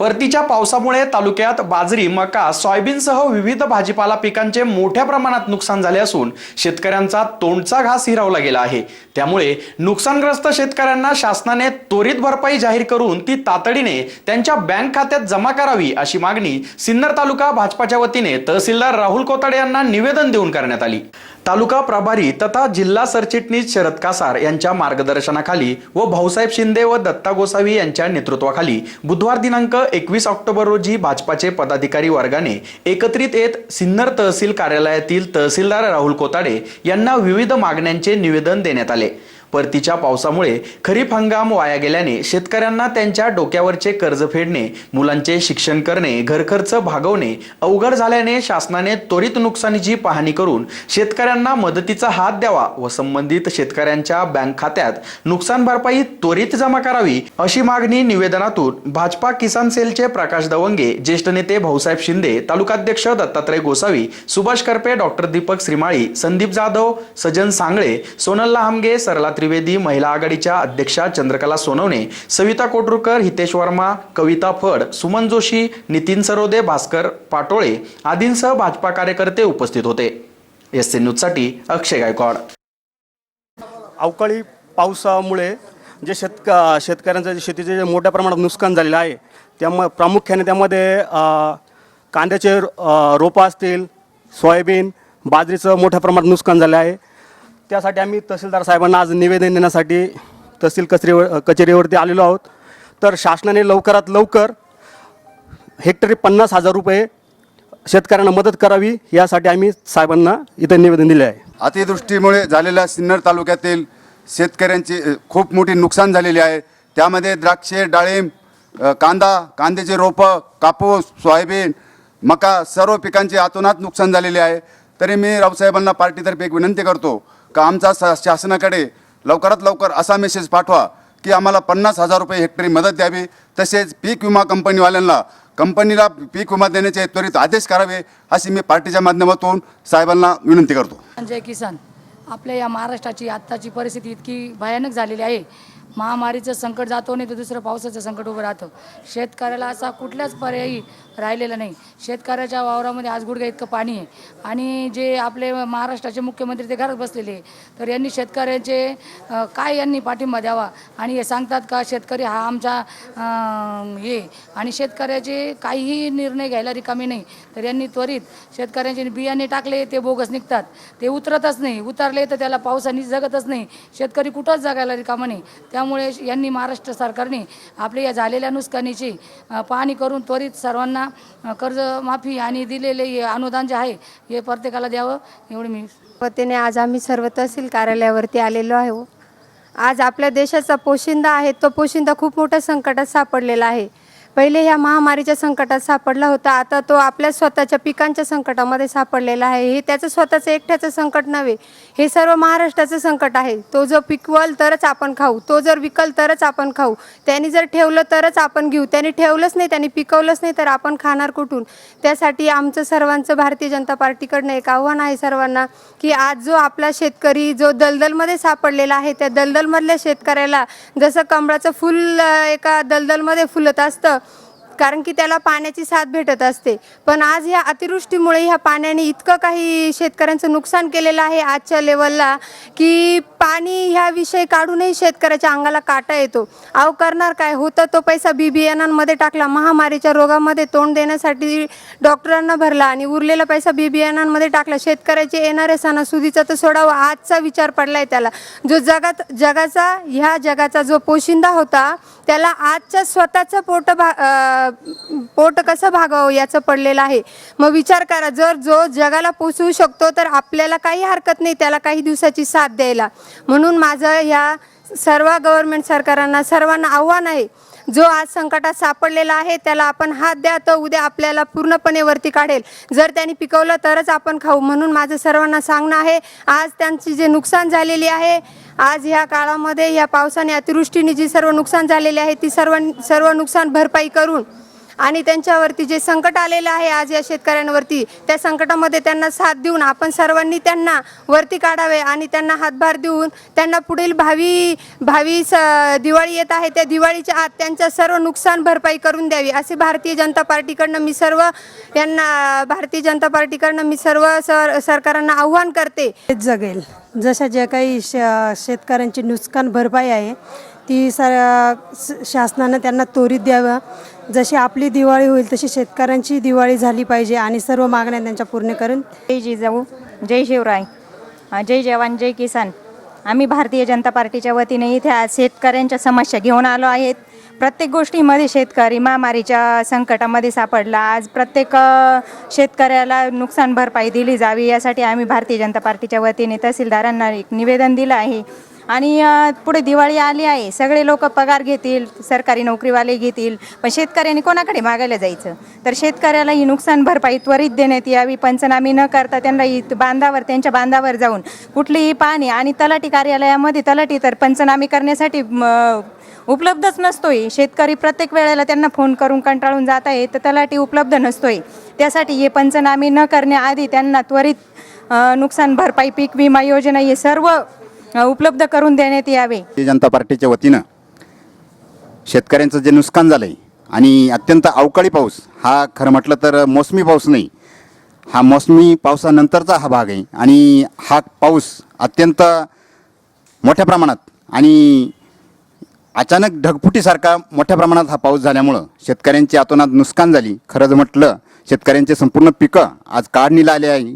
परतीच्या पावसामुळे तालुक्यात बाजरी मका सोयाबीनसह विविध भाजीपाला पिकांचे मोठ्या प्रमाणात नुकसान झाले असून शेतकऱ्यांचा तोंडचा घास हिरावला गेला आहे. त्यामुळे नुकसानग्रस्त शेतकऱ्यांना शासनाने त्वरित भरपाई जाहीर करून ती तातडीने त्यांच्या बँक खात्यात जमा करावी अशी मागणी सिन्नर तालुका भाजपाच्या वतीने तहसीलदार राहुल कोताडे यांना निवेदन देऊन करण्यात आली. तालुका प्रभारी तथा जिल्हा सरचिटणीस शरद कासार यांच्या मार्गदर्शनाखाली व भाऊसाहेब शिंदे व दत्ता गोसावी यांच्या नेतृत्वाखाली बुधवार दिनांक एकवीस ऑक्टोबर रोजी भाजपाचे पदाधिकारी वर्गाने एकत्रित येत सिन्नर तहसील कार्यालयातील तहसीलदार राहुल कोताडे यांना विविध मागण्यांचे निवेदन देण्यात आले. परतीच्या पावसामुळे खरीप हंगाम वाया गेल्याने शेतकऱ्यांना त्यांच्या डोक्यावरचे कर्ज फेडणे मुलांचे शिक्षण करणे घरखर्च भागवणे अवघड झाल्याने शासनाने त्वरित नुकसानीची पाहणी करून शेतकऱ्यांना मदतीचा हात द्यावा व संबंधित शेतकऱ्यांच्या बँक खात्यात नुकसान भरपाई त्वरित जमा करावी अशी मागणी निवेदनातून भाजपा किसान सेलचे प्रकाश दवंगे ज्येष्ठ नेते भाऊसाहेब शिंदे तालुकाध्यक्ष दत्तात्रय गोसावी सुभाष करपे डॉक्टर दीपक श्रीमाळी संदीप जाधव सजन सांगळे सोनल लहामगे सरला त्रिवेदी महिला आघाडीच्या अध्यक्षा चंद्रकला सोनवणे सविता कोटरुकर हितेश वर्मा कविता फड सुमन जोशी नितीन सरोदे भास्कर पाटोळे आदींसह भाजपा कार्यकर्ते उपस्थित होते. एस एन न्यूजसाठी अक्षय गायकवाड. अवकाळी पावसामुळे जे शेतक शेतकऱ्यांचं जे शेतीचे जे मोठ्या प्रमाणात नुकसान झालेलं आहे त्यामुळे प्रामुख्याने त्यामध्ये कांद्याचे रोपं असतील सोयाबीन बाजरीचं मोठ्या प्रमाणात नुकसान झालं आहे. त्यासाठी आम्ही तहसीलदार साहेबांना आज निवेदन देण्यासाठी तहसील कचरीवर कचेरीवरती आलेलो आहोत. तर शासनाने लवकरात लवकर हेक्टरी पन्नास हजार रुपये शेतकऱ्यांना मदत करावी यासाठी आम्ही साहेबांना इथं निवेदन दिले आहे. अतिवृष्टीमुळे झालेल्या सिन्नर तालुक्यातील शेतकऱ्यांची खूप मोठी नुकसान झालेली आहे. त्यामध्ये द्राक्षे डाळिंब कांदा कांद्याचे रोपं कापूस सोयाबीन मका सर्व पिकांचे आतोनात नुकसान झालेले आहे. तरी मी रावसाहेबांना पार्टीतर्फे एक विनंती करतो का आमचा सा शासनाकडे लवकरात लवकर असा मेसेज पाठवा की आम्हाला पन्नास हजार रुपये हेक्टरी मदत द्यावी. तसेच पीक विमा कंपनीवाल्यांना कंपनीला पीक विमा देण्याचे त्वरित आदेश करावे अशी मी पार्टीच्या माध्यमातून साहेबांना विनंती करतो. संजय किसान. आपल्या या महाराष्ट्राची आत्ताची परिस्थिती इतकी भयानक झालेली आहे महामारीचं संकट जातो नाही तर दुसरं पावसाचं संकट उभं राहतं. शेतकऱ्याला असा कुठलाच पर्यायी राहिलेला नाही. शेतकऱ्याच्या वावरामध्ये आज गुडघ्या इतकं पाणी आहे. आणि जे आपले महाराष्ट्राचे मुख्यमंत्री ते घरात बसलेले तर यांनी शेतकऱ्याचे काय यांनी पाठिंबा द्यावा? आणि हे सांगतात का शेतकरी हा आमचा हे आणि शेतकऱ्याचे काहीही निर्णय घ्यायला रिकामी नाही. तर यांनी त्वरित शेतकऱ्यांचे बियाणे टाकले ते बोगस निघतात. ते उतरतच नाही. उतरले तर त्याला पावसाने जगतच नाही. शेतकरी कुठंच जगायला रिकामा नाही. त्या त्यामुळे यांनी महाराष्ट्र सरकारने आपल्या या झालेल्या नुकसानीची पाहणी करून त्वरित सर्वांना कर्जमाफी आणि दिलेले हे अनुदान जे आहे हे प्रत्येकाला द्यावं एवढी मी वतीने आज आम्ही सर्व तहसील कार्यालयावरती आलेलो आहे. आज आपल्या देशाचा पोशिंदा आहे तो पोशिंदा खूप मोठ्या संकटात सापडलेला आहे. पहिले ह्या महामारीच्या संकटात सापडला होता. आता तो आपल्या स्वतःच्या पिकांच्या संकटामध्ये सापडलेला आहे. हे त्याचं स्वतःचं एकट्याचं संकट नव्हे. हे सर्व महाराष्ट्राचं संकट आहे. तो जर पिकवल तरच आपण खाऊ. तो जर विकल तरच आपण खाऊ. त्यांनी जर ठेवलं तरच आपण घेऊ. त्यांनी ठेवलंच नाही त्यांनी पिकवलंच नाही तर आपण खाणार कुठून? त्यासाठी आमचं सर्वांचं भारतीय जनता पार्टीकडनं एक आव्हान आहे सर्वांना की आज जो आपला शेतकरी जो दलदलमध्ये सापडलेला आहे त्या दलदलमधल्या शेतकऱ्याला जसं कमळाचं फुल एका दलदलमध्ये फुलत असतं कारण की त्याला पाण्याची साथ भेटत असते. पण आज ह्या अतिवृष्टीमुळे ह्या पाण्याने इतकं काही शेतकऱ्यांचं नुकसान केलेलं आहे आजच्या लेवलला की पाणी ह्या विषय काढूनही शेतकऱ्याच्या अंगाला काटा येतो. अहो करणार काय? होतं तो पैसा बी बियाणांमध्ये टाकला. महामारीच्या रोगामध्ये तोंड देण्यासाठी डॉक्टरांना भरला आणि उरलेला पैसा बी बियाणांमध्ये टाकला. शेतकऱ्याचे येणारे सणासुदीचा तर सोडावा आजचा विचार पडलाय त्याला. जो जगात जगाचा ह्या जगाचा जो पोशिंदा होता त्याला आजच्या स्वतःचं पोट भा पोट कसं भागावं याचं पडलेलं आहे. मग विचार करा जर जो जगाला पोचवू शकतो तर आपल्याला काही हरकत नाही त्याला काही दिवसाची साथ द्यायला. म्हणून माझं ह्या सर्व गव्हर्मेंट सरकारांना सर्वांना आव्हान आहे जो आज संकटात सापडलेला आहे त्याला आपण हात द्या तर उद्या आपल्याला पूर्णपणे वरती काढेल. जर त्यांनी पिकवलं तरच आपण खाऊ म्हणून माझं सर्वांना सांगणं आहे. आज त्यांची जे नुकसान झालेली आहे आज ह्या काळामध्ये या पावसाने अतिवृष्टीने जी सर्व नुकसान झालेली आहे ती सर्व सर्व नुकसान भरपाई करून आणि त्यांच्यावरती जे संकट आलेलं आहे आज या शेतकऱ्यांवरती त्या संकटामध्ये त्यांना साथ देऊन आपण सर्वांनी त्यांना वरती काढावे आणि त्यांना हातभार देऊन त्यांना पुढील भावी भावी स दिवाळी येत आहे त्या दिवाळीच्या आत त्यांचं सर्व नुकसान भरपाई करून द्यावी. असे भारतीय जनता पार्टीकडनं मी सर्व यांना भारतीय जनता पार्टीकडनं मी सर्व सर सरकारांना आव्हान करते. जगेल. जशा ज्या काही श शेतकऱ्यांची नुकसान भरपाई आहे ती सर स- शासनानं त्यांना त्वरित द्यावं. जशी आपली दिवाळी होईल तशी शेतकऱ्यांची दिवाळी झाली पाहिजे आणि सर्व मागण्या त्यांच्या पूर्ण करून. जय जिजाऊ जय शिवराय जय जवान जय किसान. आम्ही भारतीय जनता पार्टीच्या वतीने इथे आज शेतकऱ्यांच्या समस्या घेऊन आलो आहेत. प्रत्येक गोष्टीमध्ये शेतकरी महामारीच्या संकटामध्ये सापडला. आज प्रत्येक शेतकऱ्याला नुकसान भरपाई दिली जावी यासाठी आम्ही भारतीय जनता पार्टीच्या वतीने तहसीलदारांना एक निवेदन दिलं आहे. आणि पुढे दिवाळी आली आहे. सगळे लोक पगार घेतील सरकारी नोकरीवाले घेतील पण शेतकऱ्यांनी कोणाकडे मागायला जायचं? तर शेतकऱ्याला ही नुकसान भरपाई त्वरित देण्यात यावी पंचनामे न करता त्यांना बांधावर त्यांच्या बांधावर जाऊन कुठलीही पाहणी आणि तलाठी कार्यालयामध्ये तलाठी तर पंचनामे करण्यासाठी उपलब्धच नसतोय. शेतकरी प्रत्येक वेळेला त्यांना फोन करून कंटाळून जात आहे तर तलाठी उपलब्ध नसतोय. त्यासाठी हे पंचनामे न करण्याआधी त्यांना त्वरित नुकसान भरपाई पीक विमा योजना हे सर्व उपलब्ध करून देण्यात यावे. भारतीय जनता पार्टीच्या वतीनं शेतकऱ्यांचं जे नुकसान झालं आहे आणि अत्यंत अवकाळी पाऊस हा खरं म्हटलं तर मोसमी पाऊस नाही. हा मोसमी पावसानंतरचा हा भाग आहे आणि हा पाऊस अत्यंत मोठ्या प्रमाणात आणि अचानक ढगफुटीसारखा मोठ्या प्रमाणात हा पाऊस झाल्यामुळं शेतकऱ्यांची अतोनात नुकसान झाली. खरंच म्हटलं शेतकऱ्यांचे संपूर्ण पिकं आज काढणीला आले आहे.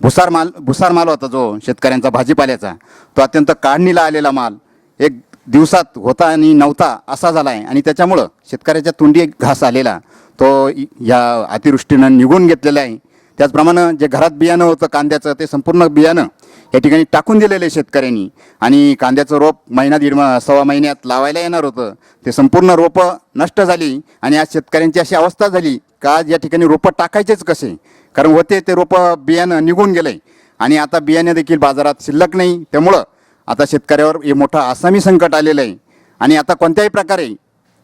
भुसार माल भुसार माल होता जो शेतकऱ्यांचा भाजीपाल्याचा तो अत्यंत काढणीला आलेला माल एक दिवसात होता आणि नव्हता असा झाला आहे. आणि त्याच्यामुळं शेतकऱ्याच्या तोंडी एक घास आलेला. तो या अतिवृष्टीनं निघून घेतलेला आहे. त्याचप्रमाणे जे घरात बियाणं होतं कांद्याचं ते संपूर्ण बियाणं या ठिकाणी टाकून दिलेलं आहे शेतकऱ्यांनी. आणि कांद्याचं रोप महिना दीड सव्वा महिन्यात लावायला येणार होतं. ते संपूर्ण रोपं नष्ट झाली आणि आज शेतकऱ्यांची अशी अवस्था झाली का आज या ठिकाणी रोपं टाकायचेच कसे? कारण होते ते रोपं बियाणं निघून गेलं. आहे आणि आता बियाणे देखील बाजारात शिल्लक नाही. त्यामुळं आता शेतकऱ्यावर हे मोठं आसामी संकट आलेलं आहे. आणि आता कोणत्याही प्रकारे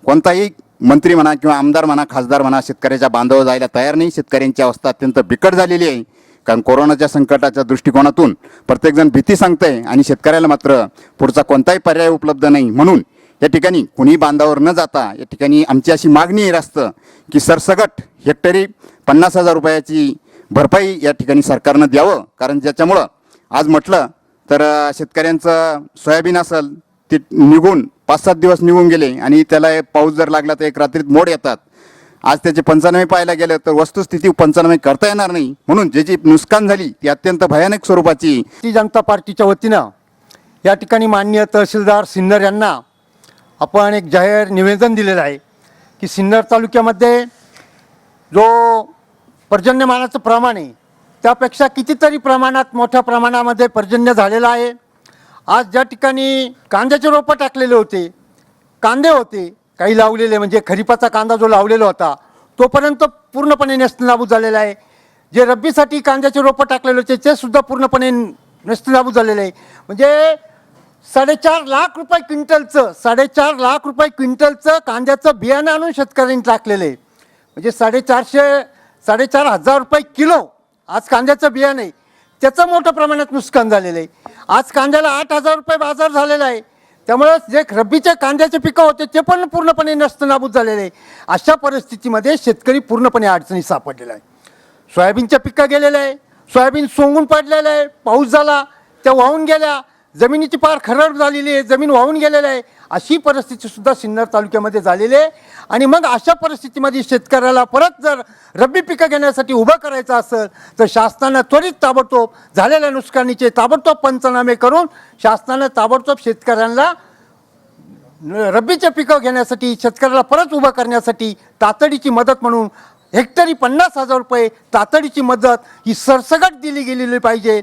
कोणताही मंत्री म्हणा किंवा आमदार म्हणा खासदार म्हणा शेतकऱ्याच्या बांधावर जायला तयार नाही. शेतकऱ्यांची अवस्था अत्यंत बिकट झालेली आहे. कारण कोरोनाच्या संकटाच्या दृष्टिकोनातून प्रत्येकजण भीती सांगतंय आणि शेतकऱ्याला मात्र पुढचा कोणताही पर्याय उपलब्ध नाही. म्हणून या ठिकाणी कुणी बांधावर न जाता या ठिकाणी आमची अशी मागणी रास्त की सरसकट हेक्टरी पन्नास हजार रुपयाची भरपाई या ठिकाणी सरकारनं द्यावं. कारण ज्याच्यामुळं आज म्हटलं तर शेतकऱ्यांचं सोयाबीन असेल ते निघून पाच सात दिवस निघून गेले आणि त्याला पाऊस जर लागला तर एक रात्रीत मोड येतात. आज त्याचे पंचनामे पाहायला गेलं तर वस्तुस्थिती पंचनामे करता येणार नाही. म्हणून जे जी नुकसान झाली ती अत्यंत भयानक स्वरूपाची. भारतीय जनता पार्टीच्या वतीनं या ठिकाणी माननीय तहसीलदार सिन्नर यांना आपण एक जाहीर निवेदन दिलेलं आहे की सिन्नर तालुक्यामध्ये जो पर्जन्यमानाचं प्रमाण आहे त्यापेक्षा कितीतरी प्रमाणात मोठ्या प्रमाणामध्ये पर्जन्य झालेलं आहे. आज ज्या ठिकाणी कांद्याचे रोपं टाकलेले होते कांदे होते काही लावलेले म्हणजे खरीपाचा कांदा जो लावलेला होता तोपर्यंत पूर्णपणे नेस्तनाबूत झालेला आहे. जे रब्बीसाठी कांद्याचे रोपं टाकलेले होते ते सुद्धा पूर्णपणे नेस्तनाबूत झालेले आहे. म्हणजे साडेचार लाख रुपये क्विंटलचं साडेचार लाख रुपये क्विंटलचं कांद्याचं बियाणं आणून शेतकऱ्यांनी टाकलेलं आहे. म्हणजे साडेचारशे साडेचार हजार रुपये किलो आज कांद्याचं बियाणं आहे. त्याचं मोठ्या प्रमाणात नुकसान झालेलं आहे. आज कांद्याला आठ हजार रुपये बाजार झालेला आहे. त्यामुळं जे रब्बीच्या कांद्याचे पिकं होते ते पण पूर्णपणे नष्ट नाबूद झालेले. आहे अशा परिस्थितीमध्ये शेतकरी पूर्णपणे अडचणी सापडलेला आहे. सोयाबीनच्या पिकं गेलेलं आहे. सोयाबीन सोंगून पडलेलं आहे. पाऊस झाला त्या वाहून गेल्या. जमिनीची पार खरड झालेली आहे. जमीन वाहून गेलेलं आहे. अशी परिस्थिती सुद्धा सिन्नर तालुक्यामध्ये झालेली आहे. आणि मग अशा परिस्थितीमध्ये शेतकऱ्याला परत जर रब्बी पिकं घेण्यासाठी उभं करायचं असेल तर शासनानं त्वरित ताबडतोब झालेल्या नुकसानीचे ताबडतोब पंचनामे करून शासनानं ताबडतोब शेतकऱ्यांना रब्बीचे पिकं घेण्यासाठी शेतकऱ्याला परत उभं करण्यासाठी तातडीची मदत म्हणून हेक्टरी पन्नास हजार रुपये तातडीची मदत ही सरसकट दिली गेलेली पाहिजे.